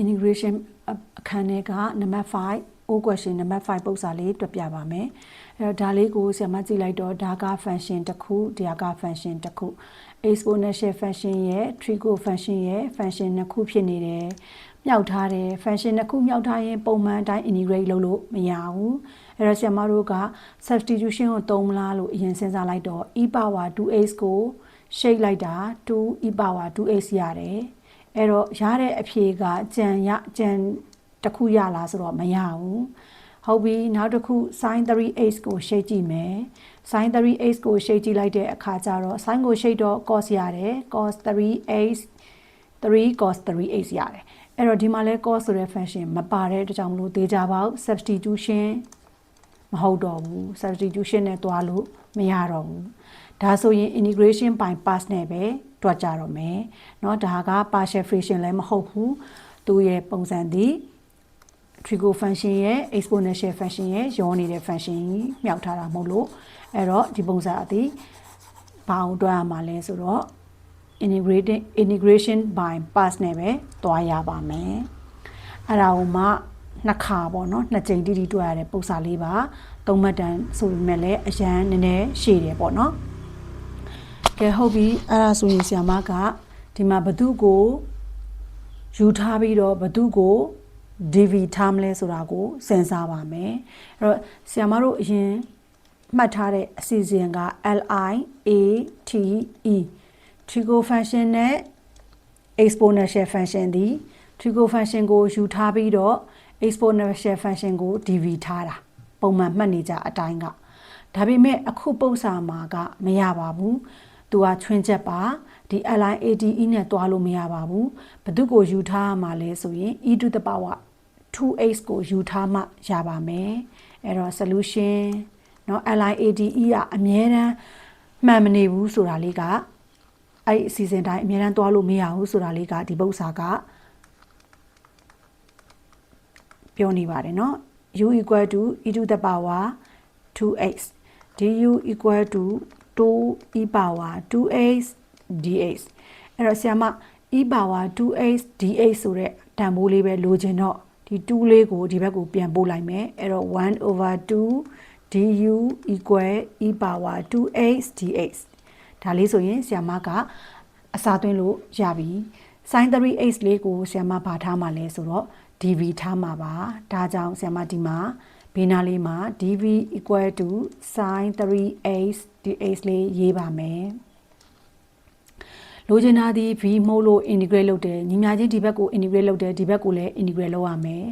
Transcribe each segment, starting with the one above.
integration အခန်းထဲကနံပါတ်5 O question နံပါတ်5ပုံစံလေးတွက်ပြပါမယ်အဲ့တော့ဒါလေးကိုဆရာမကြည့်လိုက်တော့ဒါက function တစ်ခုဒါက function တစ်ခု exponential function ရဲ့ trigo function ရဲ့ function နှစ်ခုဖြစ်နေတယ်မြောက်ထားတယ် function နှစ်ခုမြောက်ထားရင်ပုံမှန်အတိုင်း integrate လုပ်လို့မရဘူးအဲ့တော့ဆရာမတို့က substitution ကိုသုံးမလားလို့အရင်စဉ်းစားလိုက်တော့ e power 2x ကို shade လိုက်တာ 2 e power 2x ရတယ် အဲ့တော့ရတဲ့အဖြေကကြံရကြံတစ်ခုရလားဆိုတော့မရဘူးဟုတ်ပြီနောက်တစ်ခု sin 3x ကို shade ကြည့်မယ် sin 3x ကို shade ကြည့်လိုက်တဲ့အခါကျတော့ sin ကို shade တော့ cos ရတယ် cos 3x 3 cos 3x ရတယ်အဲ့တော့ဒီမှာလဲ cos ဆိုတဲ့ function မပါတဲ့အတွက်ကြောင့်မလို့ဒေတာပေါက် substitution မဟုတ်တော့ဘူး substitution နဲ့တွားလို့မရတော့ဘူးဒါဆိုရင် integration by pass နဲ့ပဲ တွက်ကြတော့မယ်เนาะဒါက partial fraction လည်းမဟုတ်ဘူးသူရဲ့ပုံစံဒီ trigo function ရဲ့ exponential function ရဲ့ရောနေတဲ့ function ကြီးမြောက်ထားတာမဟုတ်လို့အဲ့တော့ဒီပုံစံအသည်ဘာအောင်တွက်ရမှာလဲဆိုတော့ integrating integration by pass နဲ့ပဲတွားရပါမယ်အဲ့ဒါကိုမှနှစ်ခါပေါ့နော်နှစ်ကြိမ်တိတိတွက်ရတဲ့ပုံစံလေးပါသုံးမှတ်တန်ဆိုပေမဲ့လည်းအရန်နည်းနည်းရှည်တယ်ပေါ့နော် ကဲဟုတ်ပြီအဲ့ဒါဆိုရင်ဆရာမကဒီမှာဘသူကိုယူထားပြီးတော့ဘသူကို DV ထားမလဲဆိုတာကိုစဉ်းစားပါမယ်အဲ့တော့ဆရာမတို့အရင်မှတ်ထားတဲ့အစီအစဉ်က LI A T E trigo function နဲ့ exponential function ဒီ trigo function ကိုယူထားပြီးတော့ exponential function ကို dv ထားတာပုံမှန်မှတ်နေကြအတိုင်းကဒါပေမဲ့အခုပုံစံမှာကမရပါဘူး သူကချွင်းချက်ပါဒီ LIADE နဲ့တွားလို့မရပါဘူးဘသူကိုယူထားရမှာလဲဆိုရင် e to the power 2x ကိုယူထားမှရပါမယ်အဲ့တော့ solution เนาะ LIADE ကအမြဲတမ်းမှန်မနေဘူးဆိုတာလေးကအဲ့အစီအစဉ်တိုင်းအမြဲတမ်းတွားလို့မရဘူးဆိုတာလေးကဒီပု္ပ္ပစာကပြောနေပါတယ်เนาะ u equal to e to the power 2x du equal to 2 e power 2x dx အဲ့တော့ဆရာမ e power 2x dx ဆိုတဲ့တန်ဖိုးလေးပဲလိုချင်တော့ဒီ2လေးကိုဒီဘက်ကိုပြန်ပို့လိုက်မယ်အဲ့တော့1 over 2 du equal e power 2x dx ဒါလေးဆိုရင်ဆီယမကအစာသွင်းလို့ရပြီ sin 3x လေးကိုဆီယမဗာထားမှာလဲဆိုတော့ dv ထားမှာပါဒါကြောင့်ဆီယမဒီမှာ ဘေးနားလေးမှာ dv equal to sin 3x dx လေးရေးပါမယ်လိုချင်တာဒီ v မဟုတ်လို့ integrate လုပ်တယ်ညီမချင်းဒီဘက်ကို integrate လုပ်တယ်ဒီဘက်ကိုလည်း integrate လုပ်ရမယ်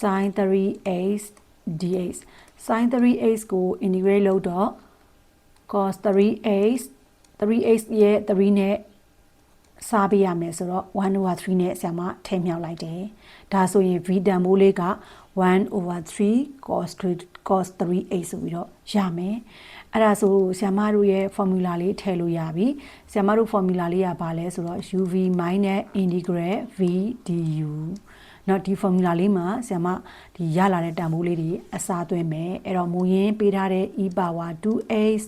sin 3x dx sin 3x ကို integrate လုပ်တော့ cos 3x 3x ရဲ့3နဲ့စားပေးရမယ်ဆိုတော့1 over 3နဲ့ဆရာမထည့်မြောက်လိုက်တယ်ဒါဆိုရင် v တန်ဖိုးလေးက 1 over 3 cos 3 cos 3x ဆိုပြီးတော့ရမယ်အဲ့ဒါဆိုဆရာမတို့ရဲ့ formula လေးထည့်လို့ရပြီဆရာမတို့ formula လေးကဘာလဲဆိုတော့ uv minus integral v du เนาะဒီ formula လေးမှာဆရာမဒီရလာတဲ့တန်ဖိုးလေးတွေအစားသွင်းမယ်အဲ့တော့မူရင်းပေးထားတဲ့ e power 2x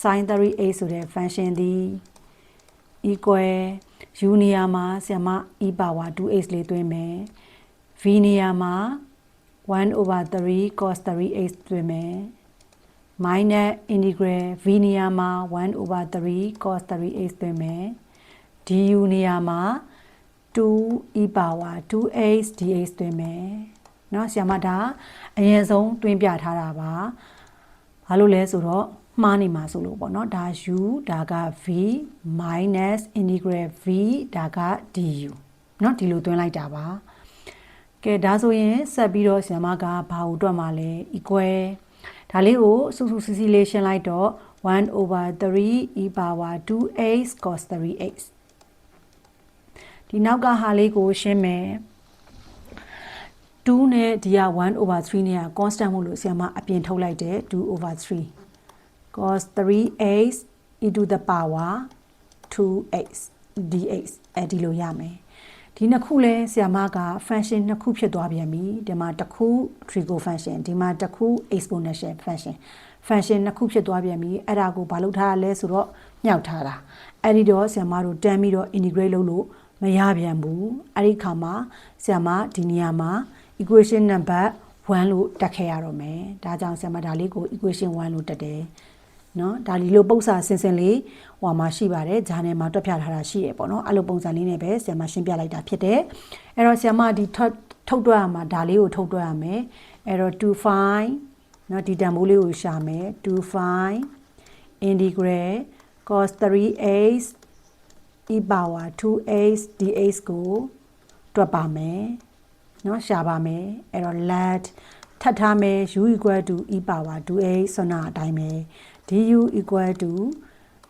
sin 3a ဆိုတဲ့ function သည် equal u နေရာမှာဆရာမ e power 2x လေးသွင်းမယ် v နေရာမှာ 1 over 3 cos 3x သွင်းမယ် minus integral v နေရာမှာ1 over 3 cos 3x သွင်းမယ် du နေရာမှာ2 e power 2x dx သွင်းမယ်เนาะဆရာမဒါအရင်ဆုံးတွင်းပြထားတာပါဘာလို့လဲဆိုတော့မှားနေမှာဆိုလို့ပေါ့เนาะဒါ u ဒါက v minus integral v ဒါက du เนาะဒီလိုသွင်းလိုက်တာပါ ကဲဒါဆိုရင်ဆက်ပြီးတော့ဆရာမကဘာကိုတွက်မှာလဲ equal ဒါလေးကိုစုစုစီစီလေးရှင်းလိုက်တော့1 over 3 e power 2x cos 3x ဒီနောက်ကဟာလေးကိုရှင်းမယ်2နဲ့ဒီက1 over 3နဲ့က constant မို့လို့ဆရာမအပြင်ထုတ်လိုက်တယ်2 over 3 cos 3x e to the power 2x dx အဲဒီလိုရမယ် ဒီနှစ်ခုလဲဆရာမက function နှစ်ခုဖြစ်သွားပြန်ပြီဒီမှာတစ်ခု trigo function ဒီမှာတစ်ခု exponential function function နှစ်ခုဖြစ်သွားပြန်ပြီအဲ့ဒါကိုဘာလုပ်ထားရလဲဆိုတော့ညှောက်ထားတာအဲ့ဒီတော့ဆရာမတို့တန်းပြီးတော့ integrate လုပ်လို့မမရပြန်ဘူးအဲ့ဒီခါမှာဆရာမဒီနေရာမှာ equation number 1လို့တက်ခဲ့ရတော့မယ်ဒါကြောင့်ဆရာမဒါလေးကို equation 1လို့တက်တယ် နော်ဒါလီလိုပုံစံဆင်ဆင်လေးဟိုမှာရှိပါတယ်ဂျာနယ်မှာတွက်ပြထားတာရှိရပေါ့နော်အဲ့လိုပုံစံလေးနဲ့ပဲဆရာမရှင်းပြလိုက်တာဖြစ်တယ်အဲ့တော့ဆရာမဒီထုတ်ထုတ်တွက်ရမှာဒါလေးကိုထုတ်တွက်ရမယ်အဲ့တော့2 5နော်ဒီတန်ဖိုးလေးကိုရှာမယ်2 5 integral cos 3x e power 2x dx ကိုတွက်ပါမယ်เนาะရှာပါမယ်အဲ့တော့ let ထပ်ထားမယ် u equal to e power 2x ဆွမ်းနာအတိုင်းပဲ du equal to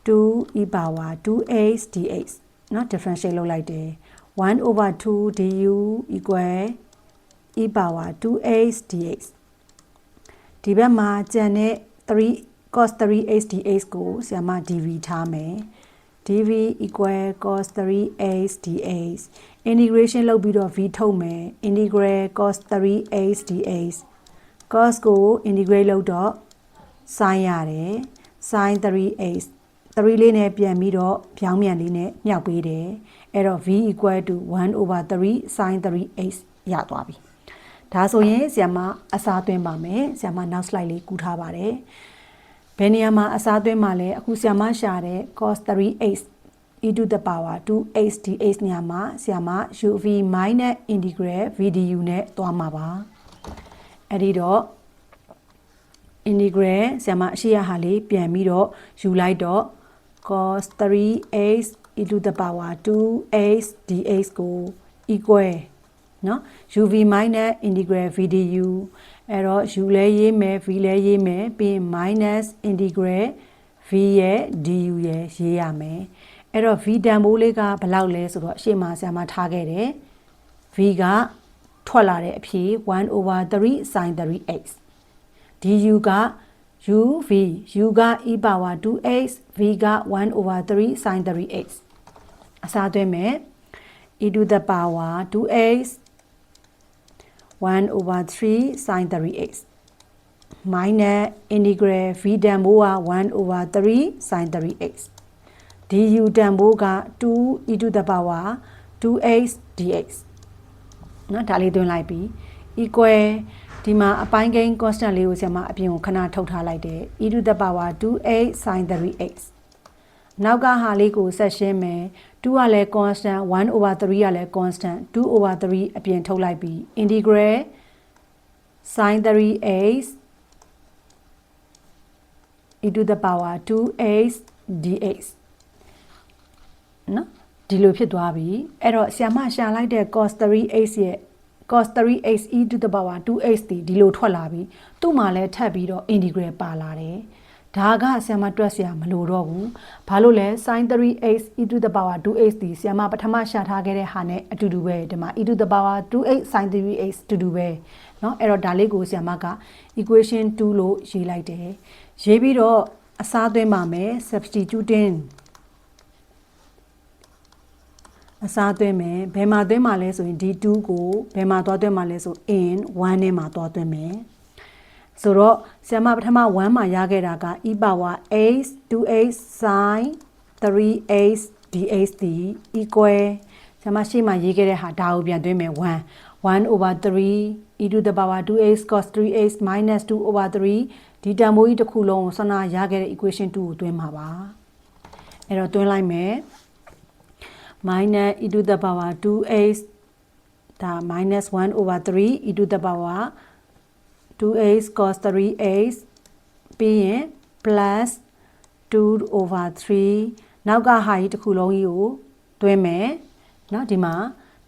2 e power 2x dx เนาะ differentiate လုပ်လိုက်တယ်1 over 2 du equal e power 2x dx ဒီဘက်မှာကျန်တဲ့3 cos 3x dx ကိုဆရာမ dv ထားမယ် dv equal cos 3x dx integration လုပ်ပြီးတော့ v ထုတ်မယ် integral cos 3x dx cos ကို integrate လုပ်တော့ sin ရတယ် sin 3x 3လေးနဲ့ပြန်ပြီးတော့ပြောင်းပြန်လေးနဲ့မြောက်ပေးတယ်အဲ့တော့ v equal to 1 over 3 sin 3x ရသွားပြီဒါဆိုရင်ဆရာမအစားသွင်းပါမယ်ဆရာမနောက် slide လေးကူးထားပါတယ်ဘယ်နေရာမှာအစားသွင်းမှာလဲအခုဆရာမရှာတဲ့ cos 3x e to the power 2x dx ညမှာဆရာမ uv minus integral vdu နဲ့သွားမှာပါအဲ့ဒီတော့ integral ဆရာမအရှိရဟာလေးပြန်ပြီးတော့ယူလိုက်တော့ cos 3x e to the power 2x dx ကို equal เนาะ uv minus integral vdu အဲ့တော့ u လဲရေးမယ် v လဲရေးမယ်ပြီးရင် minus integral v ရဲ့ du ရဲ့ရေးရမယ်အဲ့တော့ v တန်ဖိုးလေးကဘယ်လောက်လဲဆိုတော့အရှိမဆရာမထားခဲ့တယ် v ကထွက်လာတဲ့အဖြေ1 over 3 sin 3x du က uv u က e power 2x v က1 over 3 sin 3x အစားသွင်းမယ် e to the power 2x 1 over 3 sin 3x minus integral v တန်ဖိုးက1 over 3 sin 3x du တန်ဖိုးက2 e to the power 2x dx နော်ဒါလေးသွင်းလိုက်ပြီ equal ဒီမှာအပိုင်းကိန်း constant လေးကိုဆရာမအပြင်ကိုခဏထုတ်ထားလိုက်တယ် e to the power 2x sin 3x နောက်ကဟာလေးကိုဆက်ရှင်းမယ်2ကလည်း constant 1 over 3ကလည်း constant 2 over 3အပြင်ထုတ်လိုက်ပြီး integral sin 3x e to the power 2x dx နော်ဒီလိုဖြစ်သွားပြီအဲ့တော့ဆ iam ရှာလိုက်တဲ့ cos 3x ရဲ့ cos 3x e to the power 2x ဒီဒီလိုထွက်လာပြီသူ့မှာလည်းထပ်ပြီးတော့ integral ပါလာတယ်ဒါကဆ iam တွက်ဆရာမလိုတော့ဘူးဘာလို့လဲ sin 3x e to the power 2x ဒီဆ iam ပထမရှာထားခဲ့တဲ့ဟာနဲ့အတူတူပဲဒီမှာ e to the power 2x sin 3x တူတူပဲเนาะအဲ့တော့ဒါလေးကိုဆ iam က equation 2လို့ရေးလိုက်တယ်ရေးပြီးတော့အစားသွင်းပါမယ် substituting အစားသွင်းမယ်ဘယ်မှာသွင်းမှာလဲဆိုရင် D2 ကိုဘယ်မှာသွားသွင်းမှာလဲဆို in 1နဲ့မှာသွားသွင်းမယ်ဆိုတော့ဆရာမပထမ1မှာရခဲ့တာက e power h 2h sin 3h dx ဒီ equal ဆရာမရှိမှရေးခဲ့တဲ့ဟာဒါကိုပြန်သွင်းမယ်1 1 over 3 e to the power 2x cos 3x minus 2 over 3ဒီတန်ဖိုးကြီးတစ်ခုလုံးကိုဆနာရခဲ့တဲ့ equation 2ကိုသွင်းမှာပါအဲ့တော့သွင်းလိုက်မယ် minus e to the power 2x ဒါ minus 1 over 3 e to the power 2x cos 3x ပြီးရင် plus 2 over 3နောက်ကဟာကြီးတစ်ခုလုံးကြီးကိုတွဲမယ်เนาะဒီမှာ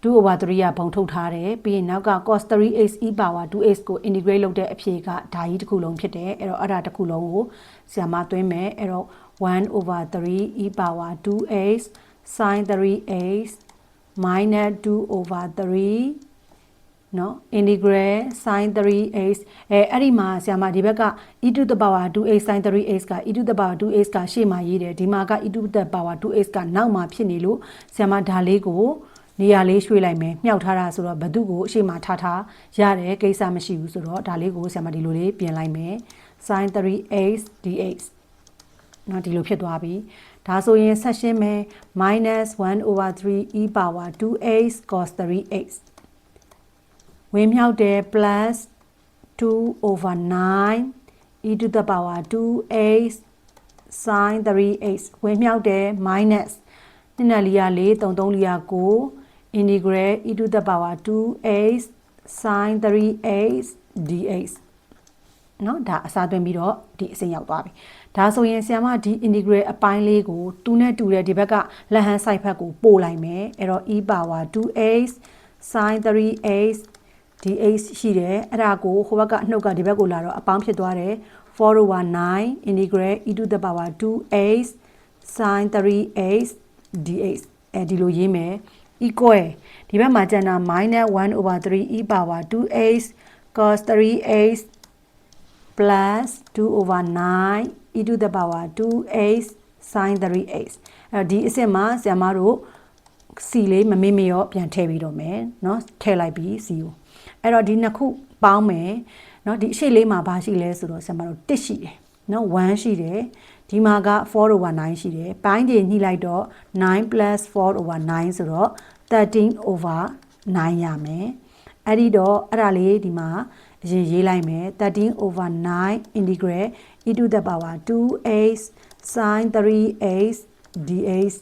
2 over 3ကပုံထုတ်ထားတယ်ပြီးရင်နောက်က cos 3x e power 2x ကို integrate လုပ်တဲ့အဖြေကဒါကြီးတစ်ခုလုံးဖြစ်တယ်အဲ့တော့အဲ့ဒါတစ်ခုလုံးကိုဆရာမသွင်းမယ်အဲ့တော့1 over 3 e power 2x sin 3x minus 2 over 3เนาะ integral sin 3x အဲအဲ့ဒီမှာဆရာမဒီဘက်က e to the power 2x sin 3x က e to the power 2x ကရှေ့မှာရေးတယ်ဒီမှာက e to the power 2x ကနောက်မှာဖြစ်နေလို့ဆရာမဒါလေးကိုနေရာလေးရွှေ့လိုက်မယ်မြှောက်ထားတာဆိုတော့ဘသူကိုအရှိမထားထားရတယ်ကိစ္စမရှိဘူးဆိုတော့ဒါလေးကိုဆရာမဒီလိုလေးပြင်လိုက်မယ် sin 3x dx เนาะဒီလိုဖြစ်သွားပြီ ဒါဆိုရင်ဆက်ရှင်းမယ် minus 1 over 3 e power 2x cos 3x ဝင်မြောက်တယ် plus 2 over 9 e to the power 2x sin 3x ဝင်မြောက်တယ် minus နှစ်နဲ့လီယာ4 3 3လီယာ9 integral e to the power 2x sin 3x dx နော်ဒါအစားသွင်းပြီးတော့ဒီအဆင့်ရောက်သွားပြီဒါဆိုရင်ဆီယမဒီ integral အပိုင်းလေးကိုတူနဲ့တူတဲ့ဒီဘက်ကလက်ဟန်း side ဘက်ကိုပို့လိုက်မယ်အဲ့တော့ e power 2h sin 3h dh ရှိတယ်အဲ့ဒါကိုဟိုဘက်ကအနှုတ်ကဒီဘက်ကိုလာတော့အပေါင်းဖြစ်သွားတယ်4 over 9 integral e to the power 2h sin 3h dh အဲ့ဒီလိုရေးမယ် equal ဒီဘက်မှာကျန်တာ -1 over 3 e power 2h cos 3h plus 2 over 9 e to the power 2x sin 3x အဲ့တော့ဒီအစစ်မှာဆရာမတို့ c လေးမမေ့မရောပြန်ထည့်ပြီးတော့မယ်เนาะထည့်လိုက်ပြီး c ကိုအဲ့တော့ဒီနှစ်ခုပေါင်းမယ်เนาะဒီအရှိလေးမှာဘာရှိလဲဆိုတော့ဆရာမတို့1ရှိတယ်เนาะ1ရှိတယ်ဒီမှာက4 over 9ရှိတယ်ပိုင်းကြီးညှိလိုက်တော့9 plus 4 over 9ဆိုတော့13 over 9ရမယ်အဲ့ဒီတော့အဲ့ဒါလေးဒီမှာ အရင်ရေးလိုက်မယ်13 over 9 integral e to the power 2x sin 3x dx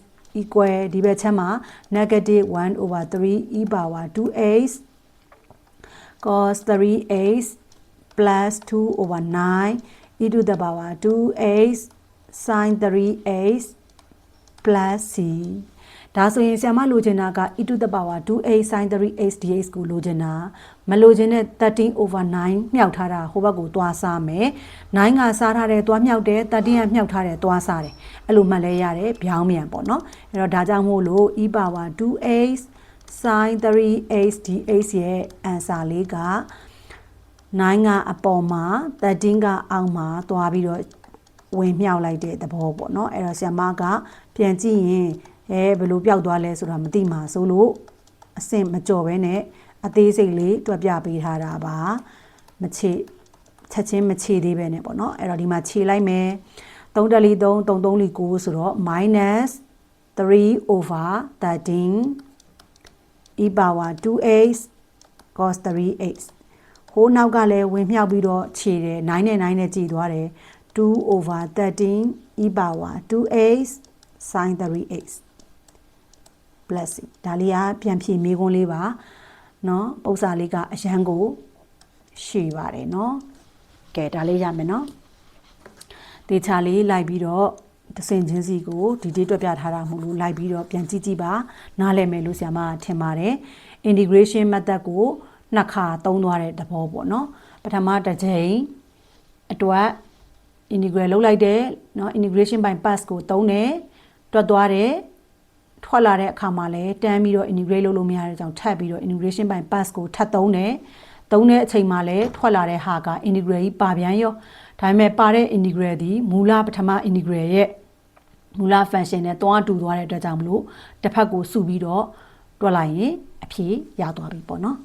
equal ဒီဘက်ချက်မှာ negative 1 over 3 e power 2x cos 3x plus 2 over 9 e to the power 2x sin 3x plus c ဒါဆိုရင်ဆရာမလိုချင်တာက e to the power 2a sin 3x dx ကိုလိုချင်တာမလိုချင်တဲ့13 over 9မြောက်ထားတာဟိုဘက်ကိုသွားစားမယ်9ကစားထားတယ်သွားမြောက်တယ်13ကမြောက်ထားတယ်သွားစားတယ်အဲ့လိုမှတ်လဲရတယ်ဗျောင်းမြန်ပေါ့နော်အဲ့တော့ဒါကြောင့်မို့လို့ e power 2x sin 3x dx ရဲ့ answer လေးက9ကအပေါ်မှာ13ကအောက်မှာသွားပြီးတော့ဝင်မြောက်လိုက်တဲ့သဘောပေါ့နော်အဲ့တော့ဆရာမကပြန်ကြည့်ရင် အဲဘယ်လိုပျောက်သွားလဲဆိုတာမသိမှာဆိုလို့အဆင့်မကြော်ဘဲနဲ့အသေးစိတ်လေးတွက်ပြပေးထားတာပါမချေချက်ချင်းမချေသေးပဲနဲ့ပေါ့နော်အဲ့တော့ဒီမှာခြေလိုက်မယ်3တလီ3 3 3လီ9ဆိုတော့ minus 3 over 13 e power 2x cos 3x ဟိုနောက်ကလည်းဝင်မြောက်ပြီးတော့ခြေတယ်9နဲ့9နဲ့ကြည်သွားတယ်2 over 13 e power 2x sin 3x plus ဒါလေးကပြန်ဖြည့်မေးခွန်းလေးပါเนาะပုံစံလေးကအရန်ကိုရှည်ပါတယ်เนาะကဲဒါလေးရမယ်เนาะတေချာလေးလိုက်ပြီးတော့တစင်ချင်းစီကိုဒီဒီတွက်ပြထားတာမဟုတ်လို့လိုက်ပြီးတော့ပြန်ကြည့်ကြည့်ပါနားလည်မယ်လို့ဆရာမထင်ပါတယ် integration method ကိုနှစ်ခါသုံးသွားတဲ့သဘောပေါ့เนาะပထမတစ်ချိန်အတွက် integral လုပ်လိုက်တယ်เนาะ integration by pass ကိုသုံးတယ်တွက်သွားတယ် ထွက်လာတဲ့အခါမှာလည်းတန်းပြီးတော့ integrate လုပ်လို့မရတဲ့ကြောင့်ထပ်ပြီးတော့ integration by pass ကိုထပ်သုံးတယ်သုံးတဲ့အချိန်မှာလည်းထွက်လာတဲ့ဟာက integral ကြီးပါပြန်ရောဒါပေမဲ့ပါတဲ့ integral ဒီမူလပထမ integral ရဲ့မူလ function နဲ့တွားတူသွားတဲ့အတွက်ကြောင့်မလို့တစ်ဖက်ကိုစုပြီးတော့တွက်လိုက်ရင်အဖြေရသွားပြီပေါ့နော်